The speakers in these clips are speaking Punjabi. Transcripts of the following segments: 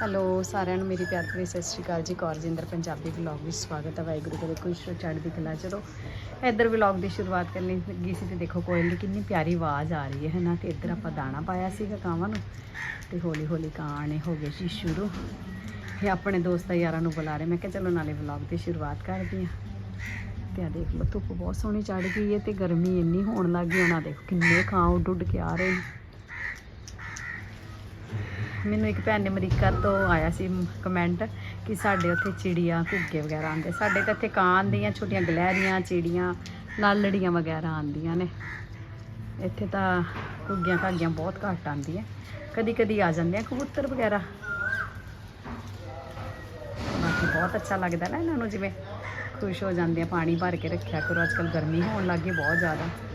ਹੈਲੋ, ਸਾਰਿਆਂ ਨੂੰ ਮੇਰੀ ਪਿਆਰ ਭਰੀ ਸਤਿ ਸ਼੍ਰੀ ਅਕਾਲ ਜੀ। ਕੌਰਜਿੰਦਰ ਪੰਜਾਬੀ ਵਲੌਗ ਵਿੱਚ ਸਵਾਗਤ ਹੈ। ਵਾਹਿਗੁਰੂ ਕਰੇ ਖੁਸ਼ ਰਹੋ ਚੜ੍ਹਦੀ ਕਲਾ ਚਲੋ ਇੱਧਰ ਵਲੌਗ ਦੀ ਸ਼ੁਰੂਆਤ ਕਰਨ ਲੱਗੀ ਸੀ ਤੇ ਦੇਖੋ ਕੋਇਲ ਦੀ ਕਿੰਨੀ ਪਿਆਰੀ ਆਵਾਜ਼ ਆ ਰਹੀ ਹੈ ਨਾ? ਤੇ ਇੱਧਰ ਆਪਾਂ ਦਾਣਾ ਪਾਇਆ ਸੀਗਾ ਕਾਵਾਂ ਨੂੰ ਤੇ ਹੌਲੀ ਹੌਲੀ ਕਾਂ ਨੇ ਹੋ ਗਏ ਸੀ ਸ਼ੁਰੂ। ਇਹ ਆਪਣੇ ਦੋਸਤਾਂ ਯਾਰਾਂ ਨੂੰ ਬੁਲਾ ਰਹੇ। ਮੈਂ ਕਿਹਾ ਚਲੋ ਨਾਲੇ ਵਲੌਗ ਦੀ ਸ਼ੁਰੂਆਤ ਕਰਦੀ ਹਾਂ। ਤੇ ਆ ਦੇਖ ਲਓ, ਧੁੱਪ ਬਹੁਤ ਸੋਹਣੀ ਚੜ੍ਹ ਗਈ ਹੈ ਤੇ ਗਰਮੀ ਇੰਨੀ ਹੋਣ ਲੱਗ ਗਈ। ਉਹਨਾਂ ਦੇਖੋ ਕਿੰਨੇ ਕਾਂ ਉੱਡ ਉੱਡ ਕੇ ਆ ਰਹੇ ਨੇ। ਮੈਨੂੰ ਇੱਕ ਭੈਣ ਨੇ ਅਮਰੀਕਾ ਤੋਂ ਆਇਆ ਸੀ ਕਮੈਂਟ ਕਿ ਸਾਡੇ ਉੱਥੇ ਚਿੜੀਆਂ ਘੁੱਗੇ ਵਗੈਰਾ ਆਉਂਦੇ। ਸਾਡੇ ਤਾਂ ਇੱਥੇ ਕਾਂ ਆਉਂਦੀਆਂ, ਛੋਟੀਆਂ ਗਲਹਿਰੀਆਂ, ਚਿੜੀਆਂ ਲਾਲੜੀਆਂ ਵਗੈਰਾ ਆਉਂਦੀਆਂ ਨੇ। ਇੱਥੇ ਤਾਂ ਘੁੱਗੀਆਂ ਘਾਗੀਆਂ ਬਹੁਤ ਘੱਟ ਆਉਂਦੀਆਂ। ਕਦੀ ਕਦੀ ਆ ਜਾਂਦੇ ਆ ਕਬੂਤਰ ਵਗੈਰਾ। ਬਾਕੀ ਬਹੁਤ ਅੱਛਾ ਲੱਗਦਾ ਨਾ ਇਹਨਾਂ ਨੂੰ, ਜਿਵੇਂ ਖੁਸ਼ ਹੋ ਜਾਂਦੇ ਆ, ਪਾਣੀ ਭਰ ਕੇ ਰੱਖਿਆ ਕਰੋ। ਅੱਜ ਕੱਲ ਗਰਮੀ ਹੋਣ ਲੱਗੀ ਬਹੁਤ ਜ਼ਿਆਦਾ।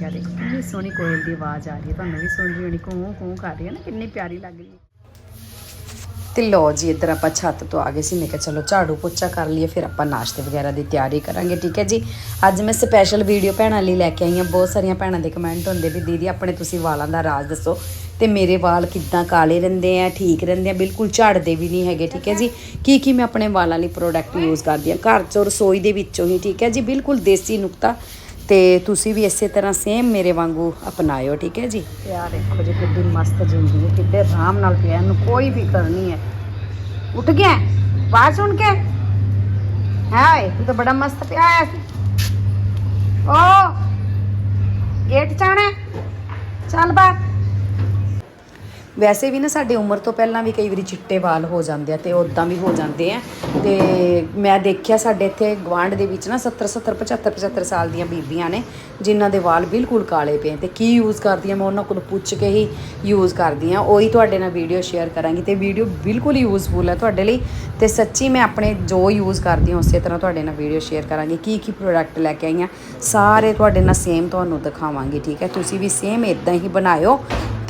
ਕਿਆ ਦੇਖੋ ਕਿੰਨੀ ਸੋਹਣੀ ਕੋਇਲ ਦੀ ਆਵਾਜ਼ ਆ ਰਹੀ ਹੈ, ਤੁਹਾਨੂੰ ਵੀ ਸੁਣ ਰਹੀ ਹੋਣੀ ਕੂੰ ਕੂੰ ਕਰ ਰਹੀ ਹੈ ਨਾ, ਕਿੰਨੀ ਪਿਆਰੀ ਲੱਗ ਰਹੀ ਹੈ। ਤੇ ਲੋ ਜੀ, ਇੱਧਰ ਆਪਾਂ ਛੱਤ ਤੋਂ ਆ ਗਏ ਸੀ, ਮੈਂ ਕਿਹਾ ਚਲੋ ਝਾੜੂ ਪੋਚਾ ਕਰ ਲਈਏ, ਫਿਰ ਆਪਾਂ ਨਾਸ਼ਤੇ ਵਗੈਰਾ ਦੀ ਤਿਆਰੀ ਕਰਾਂਗੇ, ਠੀਕ ਹੈ ਜੀ? ਅੱਜ ਮੈਂ ਸਪੈਸ਼ਲ ਵੀਡੀਓ ਭੈਣਾਂ ਲਈ ਲੈ ਕੇ ਆਈ ਹਾਂ, ਬਹੁਤ ਸਾਰੀਆਂ ਭੈਣਾਂ ਦੇ ਕਮੈਂਟ ਹੁੰਦੇ ਵੀ, ਦੀਦੀ, ਆਪਣੇ ਤੁਸੀਂ ਵਾਲਾਂ ਦਾ ਰਾਜ਼ ਦੱਸੋ, ਤੇ ਮੇਰੇ ਵਾਲ ਕਿੱਦਾਂ ਕਾਲੇ ਰਹਿੰਦੇ ਆ, ਠੀਕ ਰਹਿੰਦੇ ਆ? ਬਿਲਕੁਲ ਝੜਦੇ ਵੀ ਨਹੀਂ ਹੈਗੇ, ਠੀਕ ਹੈ ਜੀ? ਕੀ ਕੀ ਮੈਂ ਆਪਣੇ ਵਾਲਾਂ ਲਈ ਪ੍ਰੋਡਕਟ ਯੂਜ਼ ਕਰਦੀ ਆ ਘਰ ਚੋਂ ਰਸੋਈ ਦੇ ਵਿੱਚੋਂ ਹੀ, ਠੀਕ ਹੈ ਜੀ? ਬਿਲਕੁਲ ਦੇਸੀ ਨੁਕਤਾ ਤੇ ਤੁਸੀਂ ਵੀ ਇਸੇ ਤਰ੍ਹਾਂ ਸੇਮ ਮੇਰੇ ਵਾਂਗੂ ਅਪਣਾਇਓ, ਠੀਕ ਹੈ ਜੀ? ਤੇ ਦੇਖੋ ਜੀ, ਕਿੱਡੀ ਮਸਤ ਜ਼ਿੰਦਗੀ ਹੈ, ਕਿੱਡੇ ਆਰਾਮ ਨਾਲ ਪਿਆ ਇਹਨੂੰ ਕੋਈ ਫਿਕਰ ਨਹੀਂ ਹੈ। ਉੱਠ ਗਿਆ ਬਾਹਰ ਸੁਣ ਕੇ? ਹਾਏ ਤੂੰ ਤਾਂ ਬੜਾ ਮਸਤ ਪਿਆ ਸੀ। ਓ ਗੇਟ ਚਾਣਾ ਚੱਲ ਬਾਹਰ। ਵੈਸੇ ਵੀ ਨਾ ਸਾਡੇ ਉਮਰ ਤੋਂ ਪਹਿਲਾਂ ਵੀ ਕਈ ਵਾਰੀ ਚਿੱਟੇ ਵਾਲ ਹੋ ਜਾਂਦੇ ਆ ਤੇ ਉਦਾਂ ਵੀ ਹੋ ਜਾਂਦੇ ਆ। ਤੇ ਮੈਂ ਦੇਖਿਆ ਸਾਡੇ ਇੱਥੇ ਗਵਾਂਢ ਦੇ ਵਿੱਚ ਨਾ 70 70 75 75 ਸਾਲ ਦੀਆਂ ਬੀਬੀਆਂ ਨੇ, ਜਿਨ੍ਹਾਂ ਦੇ ਵਾਲ ਬਿਲਕੁਲ ਕਾਲੇ ਪਏ ਤੇ ਕੀ ਯੂਜ਼ ਕਰਦੀਆਂ ਮੈਂ ਉਹਨਾਂ ਕੋਲ ਪੁੱਛ ਕੇ ਹੀ ਯੂਜ਼ ਕਰਦੀ ਆ ਉਹੀ ਤੁਹਾਡੇ ਨਾਲ ਵੀਡੀਓ ਸ਼ੇਅਰ ਕਰਾਂਗੀ ਤੇ ਵੀਡੀਓ ਬਿਲਕੁਲ ਯੂਜ਼ਫੁਲ ਹੈ ਤੁਹਾਡੇ ਲਈ ਤੇ ਸੱਚੀ ਮੈਂ ਆਪਣੇ ਜੋ ਯੂਜ਼ ਕਰਦੀ ਹਾਂ, ਉਸੇ ਤਰ੍ਹਾਂ ਤੁਹਾਡੇ ਨਾਲ ਵੀਡੀਓ ਸ਼ੇਅਰ ਕਰਾਂਗੀ, ਕੀ ਕੀ ਪ੍ਰੋਡਕਟ ਲੈ ਕੇ ਆਈ ਹਾਂ। ਸਾਰੇ ਤੁਹਾਡੇ ਨਾਲ ਸੇਮ ਤੁਹਾਨੂੰ ਦਿਖਾਵਾਂਗੀ, ਠੀਕ ਹੈ? ਤੁਸੀਂ ਵੀ ਸੇਮ ਇਦਾਂ ਹੀ ਬਣਾਇਓ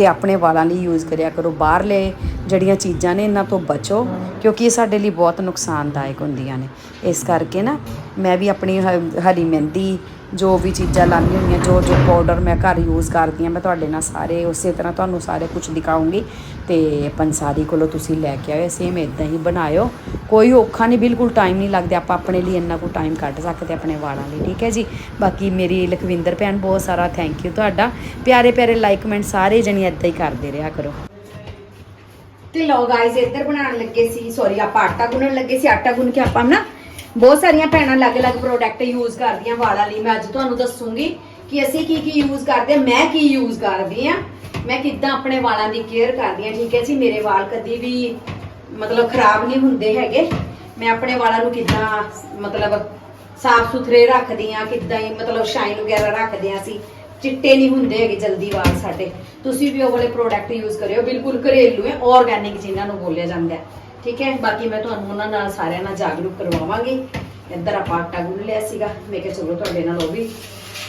ਤੇ ਆਪਣੇ ਵਾਲਾਂ ਲਈ ਯੂਜ਼ ਕਰਿਆ ਕਰੋ। ਬਾਹਰਲੇ ਜਿਹੜੀਆਂ ਚੀਜ਼ਾਂ ਨੇ, ਇਹਨਾਂ ਤੋਂ ਬਚੋ, ਕਿਉਂਕਿ ਇਹ ਸਾਡੇ ਲਈ ਬਹੁਤ ਨੁਕਸਾਨਦਾਇਕ ਹੁੰਦੀਆਂ ਨੇ। ਇਸ ਕਰਕੇ ਨਾ, ਮੈਂ ਵੀ ਆਪਣੀ ਹ- ਹਰੀ ਮਹਿੰਦੀ ਜੋ ਵੀ ਚੀਜ਼ਾਂ ਲਾਉਂਦੀ ਹੋਈਆਂ ਜੋ ਜੋ ਪਾਊਡਰ ਮੈਂ ਘਰ ਯੂਜ਼ ਕਰਦੀ ਹਾਂ, ਮੈਂ ਤੁਹਾਡੇ ਨਾਲ ਸਾਰੇ ਉਸੇ ਤਰ੍ਹਾਂ ਤੁਹਾਨੂੰ ਸਾਰੇ ਕੁਝ ਦਿਖਾਉਂਗੀ ਤੇ ਪੰਸਾਰੀ ਕੋਲੋਂ ਤੁਸੀਂ ਲੈ ਕੇ ਆਇਓ ਸੇਮ ਇਦਾਂ ਹੀ ਬਣਾਇਓ। ਕੋਈ ਔਖਾ ਨਹੀਂ, ਬਿਲਕੁਲ ਟਾਈਮ ਨਹੀਂ ਲੱਗਦਾ, ਆਪਾਂ ਆਪਣੇ ਲਈ ਇੰਨਾ ਕੁ ਟਾਈਮ ਕੱਢ ਸਕਦੇ ਆਪਣੇ ਵਾਲਾਂ ਲਈ, ਠੀਕ ਹੈ ਜੀ? ਬਾਕੀ ਮੇਰੀ ਲਖਵਿੰਦਰ ਭੈਣ, ਬਹੁਤ ਸਾਰਾ ਥੈਂਕ ਯੂ ਤੁਹਾਡਾ। ਪਿਆਰੇ ਪਿਆਰੇ ਲਾਈਕ ਕਮੈਂਟ ਸਾਰੇ ਜਣੀ ਇਦਾਂ ਹੀ ਕਰਦੇ ਰਿਹਾ ਕਰੋ। ਤੇ ਲੋ ਗਾਇਸ ਇੱਧਰ ਬਣਾਉਣ ਲੱਗੇ ਸੀ ਸੌਰੀ ਆਪਾਂ ਆਟਾ ਗੁੰਨਣ ਲੱਗੇ ਸੀ, ਆਟਾ ਗੁੰਨ ਕੇ ਆਪਾਂ ਨਾ ਬਹੁਤ ਸਾਰੀਆਂ ਭੈਣਾਂ ਅਲੱਗ-ਅਲੱਗ ਪ੍ਰੋਡਕਟ ਯੂਜ਼ ਕਰਦੀਆਂ ਵਾਲਾਂ ਲਈ। ਮੈਂ ਅੱਜ ਤੁਹਾਨੂੰ ਦੱਸੂਗੀ ਕਿ ਅਸੀਂ ਕੀ ਕੀ ਯੂਜ਼ ਕਰਦੇ, ਮੈਂ ਕੀ ਯੂਜ਼ ਕਰਦੀ ਆ। ਮੈਂ ਕਿੱਦਾਂ ਆਪਣੇ ਵਾਲਾਂ ਦੀ ਕੇਅਰ ਕਰਦੀ ਆ। ਠੀਕ ਹੈ ਜੀ, ਮੇਰੇ ਵਾਲ ਕਦੀ ਵੀ ਮਤਲਬ ਖਰਾਬ ਨਹੀਂ ਹੁੰਦੇ ਹੈਗੇ। ਮੈਂ ਆਪਣੇ ਵਾਲਾਂ ਨੂੰ ਕਿੱਦਾਂ ਮਤਲਬ ਸਾਫ਼ ਸੁਥਰੇ ਰੱਖਦੀ ਆ, ਕਿੱਦਾਂ ਹੀ ਮਤਲਬ ਸ਼ਾਈਨ ਵਗੈਰਾ ਰੱਖਦੇ ਆ ਅਸੀਂ। ਚਿੱਟੇ ਨਹੀਂ ਹੁੰਦੇ ਹੈਗੇ ਜਲਦੀ ਵਾਲ ਸਾਡੇ। ਤੁਸੀਂ ਵੀ ਉਹ ਵਾਲੇ ਪ੍ਰੋਡਕਟ ਯੂਜ਼ ਕਰਿਓ। ਬਿਲਕੁਲ ਘਰੇਲੂ ਹੈ ਆਰਗੈਨਿਕ ਜਿਨ੍ਹਾਂ ਨੂੰ ਬੋਲਿਆ ਜਾਂਦਾ ਹੈ। ਠੀਕ ਹੈ? ਬਾਕੀ ਮੈਂ ਤੁਹਾਨੂੰ ਉਹਨਾਂ ਨਾਲ ਸਾਰਿਆਂ ਨਾਲ ਜਾਗਰੂਕ ਕਰਵਾਵਾਂਗੀ। ਇੱਧਰ ਆਪਾਂ ਆਟਾ ਗੁੰਨ ਲਿਆ ਸੀਗਾ। ਮੈਂ ਕਿਹਾ ਚਲੋ ਤੁਹਾਡੇ ਨਾਲ ਉਹ ਵੀ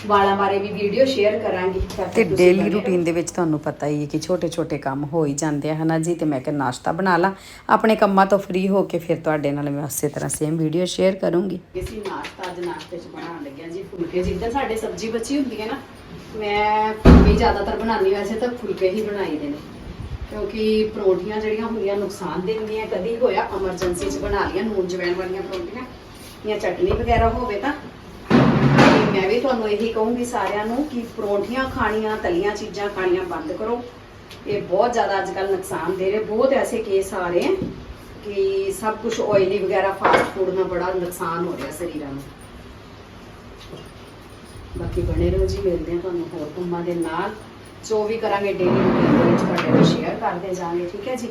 ਵਾਲਾਂ ਬਾਰੇ ਵੀ ਵੀਡੀਓ ਸ਼ੇਅਰ ਕਰਾਂਗੀ। ਤਾਂ ਡੇਲੀ ਰੂਟੀਨ ਦੇ ਵਿੱਚ ਤੁਹਾਨੂੰ ਪਤਾ ਹੀ ਹੈ ਕਿ ਛੋਟੇ-ਛੋਟੇ ਕੰਮ ਹੋ ਹੀ ਜਾਂਦੇ ਆ ਹਨਾ ਜੀ? ਤੇ ਮੈਂ ਕਿ ਨਾਸ਼ਤਾ ਬਣਾ ਲਾਂ। ਆਪਣੇ ਕੰਮਾਂ ਤੋਂ ਫ੍ਰੀ ਹੋ ਕੇ ਫਿਰ ਤੁਹਾਡੇ ਨਾਲ ਮੈਂ ਉਸੇ ਤਰ੍ਹਾਂ ਸੇਮ ਵੀਡੀਓ ਸ਼ੇਅਰ ਕਰੂੰਗੀ। ਅਸੀਂ ਨਾਸ਼ਤਾ ਅੱਜ ਨਾਸ਼ਤੇ 'ਚ ਬਣਾਉਣ ਲੱਗਿਆ ਜੀ ਫੁਲਕੇ ਜਿੱਦਾਂ ਸਾਡੇ ਸਬਜ਼ੀ ਬਚੀ ਹੁੰਦੀ ਹੈ ਨਾ ਮੈਂ ਫੁਲਕੇ ਜ਼ਿਆਦਾਤਰ ਬਣਾਉਂਦੀ ਵੈਸੇ ਤਾਂ ਫੁਲਕੇ ਹੀ ਬਣਾਈਦੇ ਨੇ। ਕਿਉਂਕਿ ਪਰੌਂਠੀਆਂ ਜਿਹੜੀਆਂ ਹੁੰਦੀਆਂ ਨੁਕਸਾਨ ਦਿੰਦੀਆਂ, ਕਦੀ ਹੋਇਆ ਐਮਰਜੈਂਸੀ 'ਚ ਬਣਾ ਲਈਆਂ, ਨੂਨ ਜਵੈਣ ਵਾਲੀਆਂ ਪਰੌਂਠੀਆਂ, ਜਾਂ ਚਟਨੀ ਵਗੈਰਾ ਹੋਵੇ ਤਾਂ। ਤੇ ਮੈਂ ਵੀ ਤੁਹਾਨੂੰ ਇਹੀ ਕਹੂੰਗੀ ਸਾਰਿਆਂ ਨੂੰ ਕਿ ਪਰੌਂਠੀਆਂ ਖਾਣੀਆਂ, ਤਲੀਆਂ ਚੀਜ਼ਾਂ ਖਾਣੀਆਂ ਬੰਦ ਕਰੋ। ਇਹ ਬਹੁਤ ਜ਼ਿਆਦਾ ਅੱਜ ਕੱਲ ਨੁਕਸਾਨ ਦੇ ਰਹੇ, ਬਹੁਤ ਐਸੇ ਕੇਸ ਆ ਰਹੇ ਹੈ ਕਿ ਸਭ ਕੁਝ ਆਇਲੀ ਵਗੈਰਾ ਫਾਸਟ ਫੂਡ ਨਾਲ ਬੜਾ ਨੁਕਸਾਨ ਹੋ ਰਿਹਾ ਸਰੀਰਾਂ ਨੂੰ। ਬਾਕੀ ਬਣੇ ਰਹੋ ਜੀ, ਮਿਲਦੇ ਹਾਂ ਤੁਹਾਨੂੰ ਹੋਰ ਕੰਮਾਂ ਦੇ ਨਾਲ। ਜੋ ਵੀ ਕਰਾਂਗੇ ਡੇਲੀ ਰੂਟੀਨ ਦੇ ਵਿੱਚ ਤੁਹਾਡੇ ਨਾਲ ਸ਼ੇਅਰ ਕਰਦੇ ਜਾਵਾਂਗੇ, ਠੀਕ ਹੈ ਜੀ?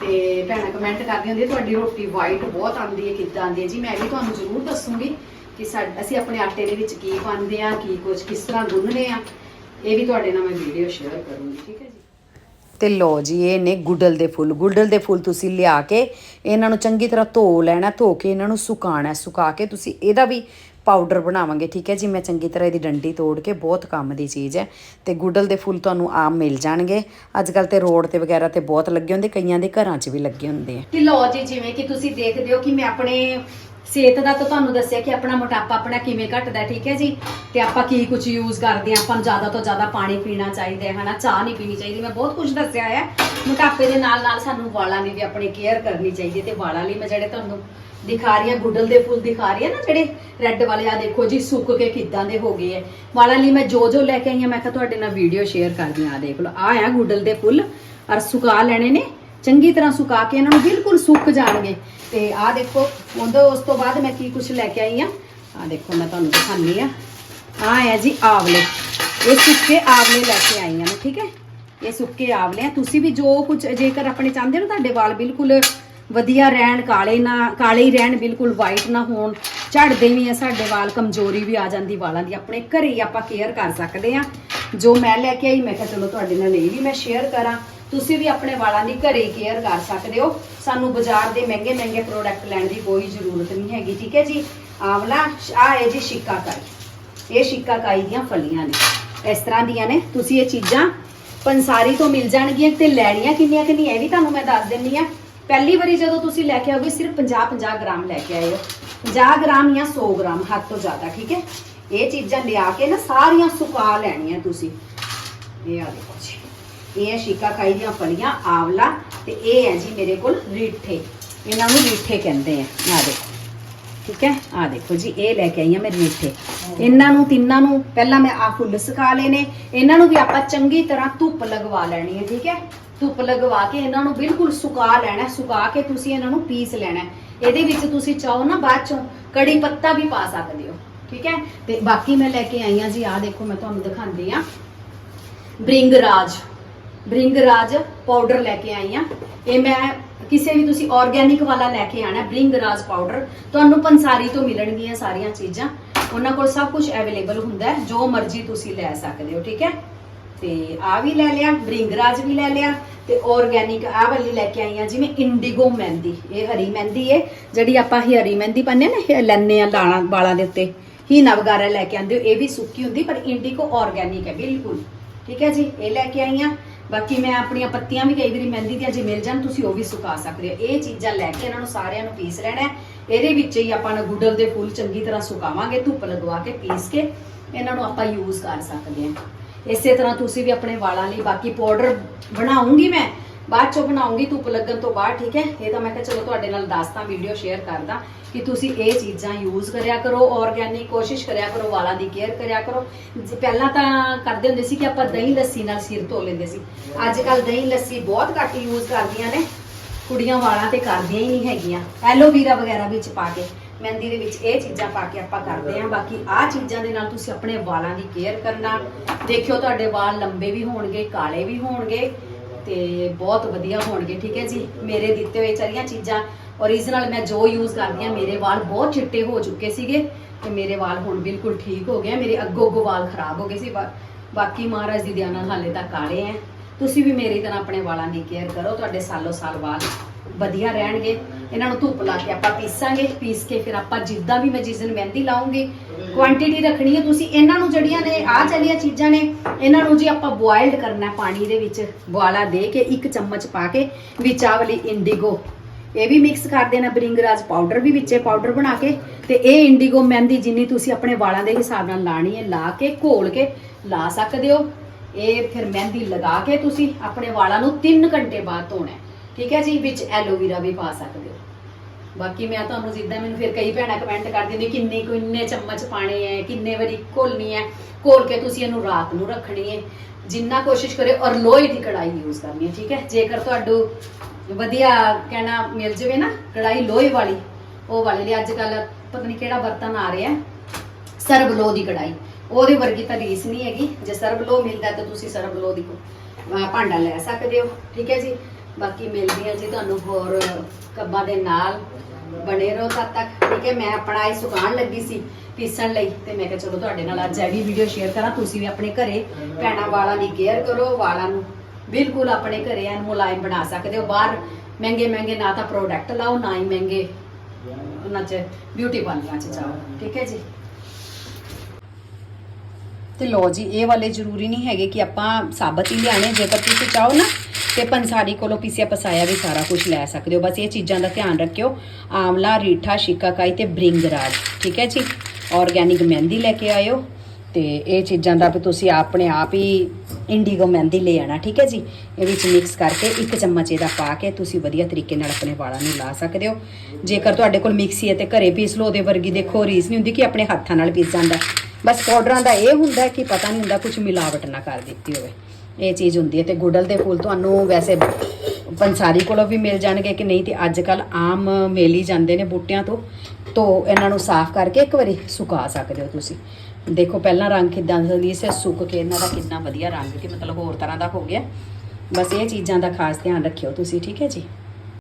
ਤੇ ਭੈਣਾਂ ਕਮੈਂਟ ਕਰਦੀ ਹੁੰਦੀ ਤੁਹਾਡੀ ਰੋਟੀ ਵਾਈਟ ਬਹੁਤ ਆਉਂਦੀ ਹੈ, ਕਿੱਦਾਂ ਆਉਂਦੀ ਹੈ? ਜੀ, ਮੈਂ ਵੀ ਤੁਹਾਨੂੰ ਜ਼ਰੂਰ ਦੱਸੂਗੀ ਕਿ ਸਾ- ਅਸੀਂ ਆਪਣੇ ਆਟੇ ਦੇ ਵਿੱਚ ਕੀ ਪਾਉਂਦੇ ਆ, ਕੀ ਕੁਝ ਕਿਸ ਤਰ੍ਹਾਂ ਗੁੰਨਦੇ ਆ। ਇਹ ਵੀ ਤੁਹਾਡੇ ਨਾਲ ਮੈਂ ਵੀਡੀਓ ਸ਼ੇਅਰ ਕਰੂੰਗੀ, ਠੀਕ ਹੈ ਜੀ? ਤੇ ਲੋ ਜੀ, ਇਹ ਨੇ ਗੁੱਡਲ ਦੇ ਫੁੱਲ। ਗੁੱਡਲ ਦੇ ਫੁੱਲ ਤੁਸੀਂ ਲਿਆ ਕੇ ਇਹਨਾਂ ਨੂੰ ਚੰਗੀ ਤਰ੍ਹਾਂ ਧੋ ਲੈਣਾ, ਧੋ ਕੇ ਇਹਨਾਂ ਨੂੰ ਸੁਕਾਉਣਾ ਸੁਕਾ ਕੇ ਤੁਸੀਂ ਇਹਦਾ ਵੀ ਪਾਊਡਰ ਬਣਾਵਾਂਗੇ, ਠੀਕ ਹੈ ਜੀ? ਮੈਂ ਚੰਗੀ ਤਰ੍ਹਾਂ ਇਹਦੀ ਡੰਡੀ ਤੋੜ ਕੇ, ਬਹੁਤ ਕੰਮ ਦੀ ਚੀਜ਼ ਹੈ। ਤੇ ਗੁੱਡਲ ਦੇ ਫੁੱਲ ਤੁਹਾਨੂੰ ਆਮ ਮਿਲ ਜਾਣਗੇ। ਅੱਜ ਕੱਲ ਤੇ ਰੋਡ ਤੇ ਵਗੈਰਾ ਤੇ ਬਹੁਤ ਲੱਗੇ ਹੁੰਦੇ, ਕਈਆਂ ਦੇ ਘਰਾਂ 'ਚ ਵੀ ਲੱਗੇ ਹੁੰਦੇ ਆ। ਤੇ ਲੋ ਜੀ, ਜਿਵੇਂ ਕਿ ਤੁਸੀਂ ਦੇਖਦੇ ਹੋ ਕਿ ਮੈਂ ਆਪਣੇ ਸਿਹਤ ਦਾ ਤਾਂ ਤੁਹਾਨੂੰ ਦੱਸਿਆ ਕਿ ਆਪਣਾ ਮੋਟਾਪਾ ਆਪਣਾ ਕਿਵੇਂ ਘਟਦਾ ਹੈ, ਠੀਕ ਹੈ ਜੀ? ਤੇ ਆਪਾਂ ਕੀ ਕੁਝ ਯੂਜ਼ ਕਰਦੇ ਆ ਆਪਾਂ ਨੂੰ ਜ਼ਿਆਦਾ ਤੋਂ ਜ਼ਿਆਦਾ ਪਾਣੀ ਪੀਣਾ ਚਾਹੀਦਾ ਹੈ ਹਨਾ? ਚਾਹ ਨਹੀਂ ਪੀਣੀ ਚਾਹੀਦੀ। ਮੈਂ ਬਹੁਤ ਕੁਝ ਦੱਸਿਆ ਹੈ। ਮੋਟਾਪੇ ਦੇ ਨਾਲ ਨਾਲ ਸਾਨੂੰ ਵਾਲਾਂ ਦੀ ਵੀ ਆਪਣੀ ਕੇਅਰ ਕਰਨੀ ਚਾਹੀਦੀ ਹੈ ਤੇ ਵਾਲਾਂ ਲਈ ਮੈਂ ਜਿਹੜੇ ਤੁਹਾਨੂੰ ਦਿਖਾ ਰਹੀ ਹਾਂ ਗੁੱਡਲ ਦੇ ਫੁੱਲ ਦਿਖਾ ਰਹੀ ਹਾਂ ਨਾ ਜਿਹੜੇ ਰੈੱਡ ਵਾਲੇ ਆ ਦੇਖੋ ਜੀ ਸੁੱਕ ਕੇ ਕਿੱਦਾਂ ਦੇ ਹੋ ਗਏ ਐ ਵਾਲਾਂ ਲਈ ਮੈਂ ਜੋ ਜੋ ਲੈ ਕੇ ਆਈ ਹਾਂ ਮੈਂ ਕਿਹਾ ਤੁਹਾਡੇ ਨਾਲ ਵੀਡੀਓ ਸ਼ੇਅਰ ਕਰਦੀ ਹਾਂ ਆਹ ਦੇਖ ਲਓ। ਆ ਆ ਗੁੱਡਲ ਦੇ ਫੁੱਲ ਔਰ ਸੁਕਾ ਲੈਣੇ ਨੇ। ਚੰਗੀ ਤਰ੍ਹਾਂ ਸੁਕਾ ਕੇ ਇਹਨਾਂ ਨੂੰ ਬਿਲਕੁਲ ਸੁੱਕ ਜਾਣਗੇ। ਤੇ ਆਹ ਦੇਖੋ ਉਹਦੇ ਉਸ ਤੋਂ ਬਾਅਦ ਮੈਂ ਕੀ ਕੁਝ ਲੈ ਕੇ ਆਈ ਆ ਆਹ ਦੇਖੋ, ਮੈਂ ਤੁਹਾਨੂੰ ਦਿਖਾਉਂਦੀ ਆ ਆਹ ਹੈ ਜੀ ਆਵਲੇ। ਇਹ ਸੁੱਕੇ ਆਵਲੇ ਲੈ ਕੇ ਆਈ ਆ ਮੈਂ, ਠੀਕ ਹੈ? ਇਹ ਸੁੱਕੇ ਆਵਲੇ ਆ। ਤੁਸੀਂ ਵੀ ਜੋ ਕੁਝ ਜੇਕਰ ਆਪਣੇ ਚਾਹੁੰਦੇ ਹੋ ਨਾ, ਤੁਹਾਡੇ ਵਾਲ ਬਿਲਕੁਲ ਵਧੀਆ ਰਹਿਣ, ਕਾਲੇ ਨਾ, ਕਾਲੇ ਹੀ ਰਹਿਣ, ਬਿਲਕੁਲ ਵਾਈਟ ਨਾ ਹੋਣ, ਝੜਦੇ ਵੀ ਆ, ਸਾਡੇ ਵਾਲ ਕਮਜ਼ੋਰੀ ਵੀ ਆ ਜਾਂਦੀ ਵਾਲਾਂ ਦੀ। ਆਪਣੇ ਘਰੇ ਹੀ ਆਪਾਂ ਕੇਅਰ ਕਰ ਸਕਦੇ ਆ ਜੋ ਮੈਂ ਲੈ ਕੇ ਆਈ, ਮੈਂ ਕਿਹਾ ਚਲੋ ਤੁਹਾਡੇ ਨਾਲ ਇਹ ਵੀ ਮੈਂ ਸ਼ੇਅਰ ਕਰਾਂ। ਤੁਸੀਂ ਵੀ ਆਪਣੇ ਵਾਲਾਂ ਦੀ ਘਰੇ ਕੇਅਰ ਕਰ ਸਕਦੇ ਹੋ। ਸਾਨੂੰ ਬਾਜ਼ਾਰ ਦੇ ਮਹਿੰਗੇ ਮਹਿੰਗੇ ਪ੍ਰੋਡਕਟ ਲੈਣ ਦੀ ਕੋਈ ਜ਼ਰੂਰਤ ਨਹੀਂ ਹੈਗੀ, ਠੀਕ ਹੈ ਜੀ? ਆਵਲਾ ਆ ਹੈ ਜੀ ਸ਼ਿਕਾਕਾਈ। ਇਹ ਸ਼ਿਕਾਕਾਈ ਦੀਆਂ ਫਲੀਆਂ ਨੇ। ਇਸ ਤਰ੍ਹਾਂ ਦੀਆਂ ਨੇ। ਤੁਸੀਂ ਇਹ ਚੀਜ਼ਾਂ ਪੰਸਾਰੀ ਤੋਂ ਮਿਲ ਜਾਣਗੀਆਂ ਤੇ ਲੈਣੀਆਂ ਕਿੰਨੀਆਂ ਕਿੰਨੀਆਂ, ਇਹ ਵੀ ਤੁਹਾਨੂੰ ਮੈਂ ਦੱਸ ਦਿੰਨੀ ਆ। ਪਹਿਲੀ ਵਾਰੀ ਜਦੋਂ ਤੁਸੀਂ ਲੈ ਕੇ ਆਓਗੇ, ਸਿਰਫ 50 50 ਗ੍ਰਾਮ ਲੈ ਕੇ ਆਇਓ 50 ਗ੍ਰਾਮ ਜਾਂ 100 ਗ੍ਰਾਮ, ਹੱਦ ਤੋਂ ਜ਼ਿਆਦਾ, ਠੀਕ ਹੈ? ਇਹ ਚੀਜ਼ਾਂ ਲਿਆ ਕੇ ਨਾ ਸਾਰੀਆਂ ਸੁਕਾ ਲੈਣੀਆਂ ਤੁਸੀਂ। ਇਹ ਆ ਦੇਖੋ ਜੀ। ਇਹ ਹੈ ਸ਼ਿਕਾਕਾਈ ਦੀਆਂ ਫਲੀਆਂ, ਆਵਲਾ ਤੇ ਇਹ ਹੈ ਜੀ ਮੇਰੇ ਕੋਲ ਰੀਠੇ। ਇਹਨਾਂ ਨੂੰ ਰੀਠੇ ਕਹਿੰਦੇ ਆ। ਆ ਦੇਖੋ, ਠੀਕ ਹੈ? ਆ ਦੇਖੋ ਜੀ, ਇਹ ਲੈ ਕੇ ਆਈ ਹਾਂ ਮੈਂ ਰੀਠੇ। ਇਹਨਾਂ ਨੂੰ, ਤਿੰਨਾਂ ਨੂੰ, ਪਹਿਲਾਂ ਮੈਂ ਆ ਫੁੱਲ ਸੁਕਾ ਲਏ ਇਹਨਾਂ ਨੂੰ ਵੀ ਆਪਾਂ ਚੰਗੀ ਤਰ੍ਹਾਂ ਧੁੱਪ ਲਗਵਾ ਲੈਣੀ ਹੈ, ਠੀਕ ਹੈ? ਧੁੱਪ ਲਗਵਾ ਕੇ ਇਹਨਾਂ ਨੂੰ ਬਿਲਕੁਲ ਸੁਕਾ ਲੈਣਾ ਸੁਕਾ ਕੇ ਤੁਸੀਂ ਇਹਨਾਂ ਨੂੰ ਪੀਸ ਲੈਣਾ ਇਹਦੇ ਵਿੱਚ ਤੁਸੀਂ ਚਾਹੋ ਨਾ ਬਾਅਦ ਚੋਂ ਕੜੀ ਪੱਤਾ ਵੀ ਪਾ ਸਕਦੇ ਹੋ, ਠੀਕ ਹੈ? ਤੇ ਬਾਕੀ ਮੈਂ ਲੈ ਕੇ ਆਈ ਹਾਂ ਜੀ ਆ ਦੇਖੋ ਮੈਂ ਤੁਹਾਨੂੰ ਦਿਖਾਉਂਦੀ ਆ ਬ੍ਰਿੰਗ ਰਾਜ ਬ੍ਰਿੰਗ ਰਾਜ ਪਾਊਡਰ ਲੈ ਕੇ ਆਈ ਆ। ਇਹ ਮੈਂ ਕਿਸੇ ਵੀ ਤੁਸੀਂ ਆਰਗੈਨਿਕ ਵਾਲਾ ਲੈ ਕੇ ਆਣਾ, ਬ੍ਰਿੰਗ ਰਾਜ ਪਾਊਡਰ। ਤੁਹਾਨੂੰ ਪੰਸਾਰੀ ਤੋਂ ਮਿਲਣਗੀਆਂ ਸਾਰੀਆਂ ਚੀਜ਼ਾਂ। ਉਹਨਾਂ ਕੋਲ ਸਭ ਕੁਝ ਅਵੇਲੇਬਲ ਹੁੰਦਾ ਹੈ, ਜੋ ਮਰਜ਼ੀ ਤੁਸੀਂ ਲੈ ਸਕਦੇ ਹੋ, ਠੀਕ ਹੈ? ਤੇ ਆ ਵੀ ਲੈ ਲਿਆ, ਬ੍ਰਿੰਗ ਰਾਜ ਵੀ ਲੈ ਲਿਆ, ਤੇ ਆਰਗੈਨਿਕ ਆ ਵਾਲੀ ਲੈ ਕੇ ਆਈ ਆ, ਜਿਵੇਂ ਇੰਡੀਗੋ ਮਹਿੰਦੀ। ਇਹ ਹਰੀ ਮਹਿੰਦੀ ਹੈ ਜਿਹੜੀ ਆਪਾਂ ਹੀ ਹਰੀ ਮਹਿੰਦੀ ਪੰਨੇ ਨਾ, ਇਹ ਲੈਣੇ ਆ ਲਾਲਾਂ, ਵਾਲਾਂ ਦੇ ਉੱਤੇ। ਹੀਨਾ ਵਗੈਰਾ ਲੈ ਕੇ ਆਂਦੇ ਹੋ, ਇਹ ਵੀ ਸੁੱਕੀ ਹੁੰਦੀ, ਪਰ ਇੰਡੀਗੋ ਆਰਗੈਨਿਕ ਹੈ, ਬਿਲਕੁਲ। ਠੀਕ ਹੈ ਜੀ, ਇਹ ਲੈ ਕੇ ਆਈ ਆ। ਬਾਕੀ ਮੈਂ ਆਪਣੀਆਂ ਪੱਤੀਆਂ ਵੀ ਕਈ ਵਾਰੀ ਮਹਿੰਦੀ ਦੀਆਂ ਜੇ ਮਿਲ ਜਾਣ, ਤੁਸੀਂ ਉਹ ਵੀ ਸੁਕਾ ਸਕਦੇ ਹੋ। ਇਹ ਚੀਜ਼ਾਂ ਲੈ ਕੇ ਇਹਨਾਂ ਨੂੰ ਸਾਰਿਆਂ ਨੂੰ ਪੀਸ ਲੈਣਾ ਇਹਦੇ ਵਿੱਚ ਹੀ ਆਪਾਂ ਨੂੰ ਗੁੱਡਲ ਦੇ ਫੁੱਲ ਚੰਗੀ ਤਰ੍ਹਾਂ ਸੁਕਾਵਾਂਗੇ, ਧੁੱਪ ਲਗਵਾ ਕੇ ਪੀਸ ਕੇ ਇਹਨਾਂ ਨੂੰ ਆਪਾਂ ਯੂਜ਼ ਕਰ ਸਕਦੇ ਹਾਂ। ਇਸੇ ਤਰ੍ਹਾਂ ਤੁਸੀਂ ਵੀ ਆਪਣੇ ਵਾਲਾਂ ਲਈ ਬਾਕੀ ਪਾਊਡਰ ਬਣਾਉਂਗੀ ਮੈਂ ਬਾਅਦ ਚੋਂ ਬਣਾਉਂਗੀ ਧੁੱਪ ਲੱਗਣ ਤੋਂ ਬਾਅਦ, ਠੀਕ ਹੈ? ਇਹ ਤਾਂ ਮੈਂ ਕਿਹਾ ਚਲੋ ਤੁਹਾਡੇ ਨਾਲ ਦੱਸਦਾ ਵੀਡੀਓ ਸ਼ੇਅਰ ਕਰਦਾ ਕਿ ਤੁਸੀਂ ਇਹ ਚੀਜ਼ਾਂ ਯੂਜ਼ ਕਰਿਆ ਕਰੋ ਆਰਗੈਨਿਕ ਕੋਸ਼ਿਸ਼ ਕਰਿਆ ਕਰੋ, ਵਾਲਾਂ ਦੀ ਕੇਅਰ ਕਰਿਆ ਕਰੋ। ਪਹਿਲਾਂ ਤਾਂ ਕਰਦੇ ਹੁੰਦੇ ਸੀ ਕਿ ਆਪਾਂ ਦਹੀਂ ਲੱਸੀ ਨਾਲ ਸਿਰ ਧੋ ਲੈਂਦੇ ਸੀ। ਅੱਜ ਕੱਲ ਦਹੀਂ ਲੱਸੀ ਬਹੁਤ ਘੱਟ ਯੂਜ਼ ਕਰਦੀਆਂ ਨੇ। ਕੁੜੀਆਂ ਵਾਲਾਂ ਤੇ ਕਰਦੀਆਂ ਹੀ ਨਹੀਂ ਹੈਗੀਆਂ। ਐਲੋਵੀਰਾ ਵਗੈਰਾ ਵਿੱਚ ਪਾ ਕੇ, ਮਹਿੰਦੀ ਦੇ ਵਿੱਚ ਇਹ ਚੀਜ਼ਾਂ ਪਾ ਕੇ ਆਪਾਂ ਕਰਦੇ ਆਂ ਬਾਕੀ ਆਹ ਚੀਜ਼ਾਂ ਦੇ ਨਾਲ ਤੁਸੀਂ ਆਪਣੇ ਵਾਲਾਂ ਦੀ ਕੇਅਰ ਕਰਨਾ। ਦੇਖਿਓ ਤੁਹਾਡੇ ਵਾਲ ਲੰਬੇ ਵੀ ਹੋਣਗੇ, ਕਾਲੇ ਵੀ ਹੋਣਗੇ। ਤੇ ਬਹੁਤ ਵਧੀਆ ਹੋਣਗੇ, ਠੀਕ ਹੈ ਜੀ? ਮੇਰੇ ਦਿੱਤੇ ਹੋਏ ਸਾਰੀਆਂ ਚੀਜ਼ਾਂ ਔਰ ਇਸ ਨਾਲ ਮੈਂ ਜੋ ਯੂਜ਼ ਕਰਦੀ ਆ ਮੇਰੇ ਵਾਲ ਬਹੁਤ ਚਿੱਟੇ ਹੋ ਚੁੱਕੇ ਸੀਗੇ ਤੇ ਮੇਰੇ ਵਾਲ ਹੁਣ ਬਿਲਕੁਲ ਠੀਕ ਹੋ ਗਏ ਮੇਰੇ ਅੱਗੋਂ ਅੱਗੋਂ ਵਾਲ ਖਰਾਬ ਹੋ ਗਏ ਸੀ, ਬਾ- ਬਾਕੀ ਮਹਾਰਾਜ ਦੀ ਦਇਆ ਨਾਲ ਹਾਲੇ ਤੱਕ ਕਾਲੇ ਆ। ਤੁਸੀਂ ਵੀ ਮੇਰੀ ਤਰ੍ਹਾਂ ਆਪਣੇ ਵਾਲਾਂ ਦੀ ਕੇਅਰ ਕਰੋ, ਤੁਹਾਡੇ ਸਾਲੋ ਸਾਲ ਵਾਲ ਵਧੀਆ ਰਹਿਣਗੇ। ਇਹਨਾਂ ਨੂੰ ਧੁੱਪ ਲਾ ਕੇ ਆਪਾਂ ਪੀਸਾਂਗੇ, ਪੀਸ ਕੇ ਫਿਰ ਆਪਾਂ ਜਿੱਦਾਂ ਵੀ ਮੈਂ ਜਿਸ ਦਿਨ ਮਹਿੰਦੀ ਲਾਉਂਗੀ ਕੁਆਂਟੀਟੀ ਰੱਖਣੀ ਹੈ। ਤੁਸੀਂ ਇਹਨਾਂ ਨੂੰ ਜਿਹੜੀਆਂ ਨੇ, ਆਹ ਚਲੀਆਂ ਚੀਜ਼ਾਂ ਨੇ, ਇਹਨਾਂ ਨੂੰ ਜੀ ਆਪਾਂ ਬੋਇਲਡ ਕਰਨਾ ਪਾਣੀ ਦੇ ਵਿੱਚ। ਬੁਆਲਾ ਦੇ ਕੇ ਇੱਕ ਚਮਚ ਪਾ ਕੇ ਵਿੱਚ ਆਹ ਵਾਲੀ ਇੰਡੀਗੋ ਇਹ ਵੀ ਮਿਕਸ ਕਰ ਦੇਣਾ, ਬ੍ਰਿੰਗਰਾਜ ਪਾਊਡਰ ਵੀ ਵਿੱਚੇ ਪਾਊਡਰ ਬਣਾ ਕੇ। ਤੇ ਇਹ ਇੰਡੀਗੋ ਮਹਿੰਦੀ ਜਿੰਨੀ ਤੁਸੀਂ ਆਪਣੇ ਵਾਲਾਂ ਦੇ ਹਿਸਾਬ ਨਾਲ ਲਾਣੀ ਹੈ, ਲਾ ਕੇ, ਘੋਲ ਕੇ, ਲਾ ਸਕਦੇ ਹੋ। ਇਹ ਫਿਰ ਮਹਿੰਦੀ ਲਗਾ ਕੇ ਤੁਸੀਂ ਆਪਣੇ ਵਾਲਾਂ ਨੂੰ 3 ਘੰਟੇ ਬਾਅਦ ਧੋਣਾ ਠੀਕ ਹੈ ਜੀ? ਵਿੱਚ ਐਲੋਵੀਰਾ ਵੀ ਪਾ ਸਕਦੇ ਹੋ। ਬਾਕੀ ਮੈਂ ਤੁਹਾਨੂੰ ਜਿੱਦਾਂ ਮੈਨੂੰ ਫਿਰ ਕਈ ਭੈਣਾਂ ਕਮੈਂਟ ਕਰਦੀਆਂ ਨੇ, ਕਿੰਨੇ ਕਿੰਨੇ ਚਮਚ ਪਾਣੇ ਐ, ਕਿੰਨੇ ਵਾਰੀ ਘੋਲਣੀ ਐ। ਘੋਲ ਕੇ ਤੁਸੀਂ ਇਹਨੂੰ ਰਾਤ ਨੂੰ ਰੱਖਣੀ ਹੈ ਜਿੰਨਾ ਕੋਸ਼ਿਸ਼ ਕਰੇ ਔਰ ਲੋਹੇ ਦੀ ਕੜਾਈ ਯੂਜ਼ ਕਰਨੀ ਹੈ ਠੀਕ ਹੈ ਜੇਕਰ ਤੁਹਾਨੂੰ ਵਧੀਆ ਕਹਿਣਾ ਮਿਲ ਜਵੇ ਨਾ ਕੜਾਈ ਲੋਹੇ ਵਾਲੀ, ਉਹ ਵਾਲੇ ਲਈ ਅੱਜ ਕੱਲ ਪਤਾ ਨਹੀਂ ਕਿਹੜਾ ਬਰਤਨ ਆ ਰਿਹਾ ਸਰਬ ਲੋਹ ਦੀ ਕੜਾਈ ਉਹਦੇ ਵਰਗੀ ਤਾਂ ਰੀਸ ਨਹੀਂ ਹੈਗੀ। ਜੇ ਸਰਬ ਲੋਹ ਮਿਲਦਾ ਤਾਂ ਤੁਸੀਂ ਸਰਬ ਲੋਹ ਦੀ ਭਾਂਡਾ ਲੈ ਸਕਦੇ ਹੋ, ਠੀਕ ਹੈ ਜੀ। ਬਾਕੀ ਮਿਲਦੀ ਹੈ ਜੀ ਤੁਹਾਨੂੰ ਹੋਰ ਕੱਬਾਂ ਦੇ ਨਾਲ। ਬਣੇ ਰਹੋ ਤਦ ਤੱਕ। ਠੀਕ ਹੈ, ਮੈਂ ਆਪਣਾ ਇਹ ਸੁਕਾਉਣ ਲੱਗੀ ਸੀ ਪੀਸਣ ਲਈ ਤੇ ਮੈਂ ਕਿਹਾ ਚਲੋ ਤੁਹਾਡੇ ਨਾਲ ਅੱਜ ਇਹ ਵੀ ਵੀਡੀਓ ਸ਼ੇਅਰ ਕਰਾਂ। ਤੁਸੀਂ ਵੀ ਆਪਣੇ ਘਰੇ ਭੈਣਾਂ ਵਾਲਾਂ ਦੀ ਕੇਅਰ ਕਰੋ, ਵਾਲਾਂ ਨੂੰ ਬਿਲਕੁਲ ਆਪਣੇ ਘਰੇ ਐਨ ਮੁਲਾਇਮ ਬਣਾ ਸਕਦੇ ਹੋ। ਬਾਹਰ ਮਹਿੰਗੇ ਮਹਿੰਗੇ ਨਾ ਤਾਂ ਪ੍ਰੋਡਕਟ ਲਾਓ, ਨਾ ਹੀ ਮਹਿੰਗੇ ਉਹਨਾਂ 'ਚ ਬਿਊਟੀ ਪਾਰਲਰਾਂ 'ਚ ਜਾਓ। ਠੀਕ ਹੈ ਜੀ? ਤੇ ਲੋ ਜੀ, ਇਹ ਵਾਲੇ ਜ਼ਰੂਰੀ ਨਹੀਂ ਹੈਗੇ ਕਿ ਆਪਾਂ ਸਾਬਤ ਹੀ ਲਿਆਣੇ ਜੇਕਰ ਤੁਸੀਂ ਚਾਹੋ ਨਾ ਤੇ ਪੰਸਾਰੀ ਕੋਲੋਂ ਪੀਸਿਆ ਪਸਾਇਆ ਵੀ ਸਾਰਾ ਕੁਝ ਲੈ ਸਕਦੇ ਹੋ। ਬਸ ਇਹ ਚੀਜ਼ਾਂ ਦਾ ਧਿਆਨ ਰੱਖਿਓ। ਆਮਲਾ, ਰੀਠਾ ਸ਼ਿਕਾਕਾਈ ਤੇ ਬ੍ਰਿੰਗਰਾਜ, ਠੀਕ ਹੈ ਜੀ? ਆਰਗੈਨਿਕ ਮਹਿੰਦੀ ਲੈ ਕੇ ਆਇਓ ਤੇ ਇਹ ਚੀਜ਼ਾਂ ਦਾ ਵੀ ਤੁਸੀਂ ਆਪਣੇ ਆਪ ਹੀ ਇੰਡੀਗੋ ਮਹਿੰਦੀ ਲੈ ਆਣਾ, ਠੀਕ ਹੈ ਜੀ? ਇਹ ਵਿੱਚ ਮਿਕਸ ਕਰਕੇ ਇੱਕ ਚਮਚ ਇਹਦਾ ਪਾ ਕੇ ਤੁਸੀਂ ਵਧੀਆ ਤਰੀਕੇ ਨਾਲ ਆਪਣੇ ਵਾਲਾਂ ਨੂੰ ਲਾ ਸਕਦੇ ਹੋ। ਜੇਕਰ ਤੁਹਾਡੇ ਕੋਲ ਮਿਕਸੀ ਹੈ ਤੇ ਘਰੇ ਪੀਸ ਲਓ, ਉਹਦੇ ਵਰਗੀ ਦੇਖੋ, ਰੀਸ ਨਹੀਂ ਹੁੰਦੀ ਕਿ ਆਪਣੇ ਹੱਥਾਂ ਨਾਲ ਪੀਸ ਜਾਂਦਾ। ਬਸ ਪਾਊਡਰਾਂ ਦਾ ਇਹ ਹੁੰਦਾ ਕਿ ਪਤਾ ਨਹੀਂ ਹੁੰਦਾ ਕੁਝ ਮਿਲਾਵਟ ਨਾ ਕਰ ਦਿੱਤੀ ਹੋਵੇ। ਇਹ ਚੀਜ਼ ਹੁੰਦੀ ਹੈ ਤੇ ਗੁਡਲ ਦੇ ਫੁੱਲ ਤੁਹਾਨੂੰ ਵੈਸੇ ਪੰਸਾਰੀ ਕੋਲੋਂ ਵੀ ਮਿਲ ਜਾਣਗੇ ਕਿ ਨਹੀਂ ਤੇ ਅੱਜ ਕੱਲ ਆਮ ਮਿਲ ਹੀ ਜਾਂਦੇ ਨੇ ਬੂਟਿਆਂ ਤੋਂ ਤੋਂ ਇਹਨਾਂ ਨੂੰ ਸਾਫ਼ ਕਰਕੇ ਇੱਕ ਵਾਰੀ ਸੁਕਾ ਸਕਦੇ ਹੋ ਤੁਸੀਂ। ਦੇਖੋ ਪਹਿਲਾਂ ਰੰਗ ਕਿਦਾਂ ਦਾ ਸੀ ਸੇ ਸੁੱਕ ਕੇ ਇਹਨਾਂ ਦਾ ਕਿੰਨਾ ਵਧੀਆ ਰੰਗ ਕਿ ਮਤਲਬ ਹੋਰ ਤਰ੍ਹਾਂ ਦਾ ਹੋ ਗਿਆ। ਬਸ ਇਹ ਚੀਜ਼ਾਂ ਦਾ ਖਾਸ ਧਿਆਨ ਰੱਖਿਓ ਤੁਸੀਂ, ਠੀਕ ਹੈ ਜੀ?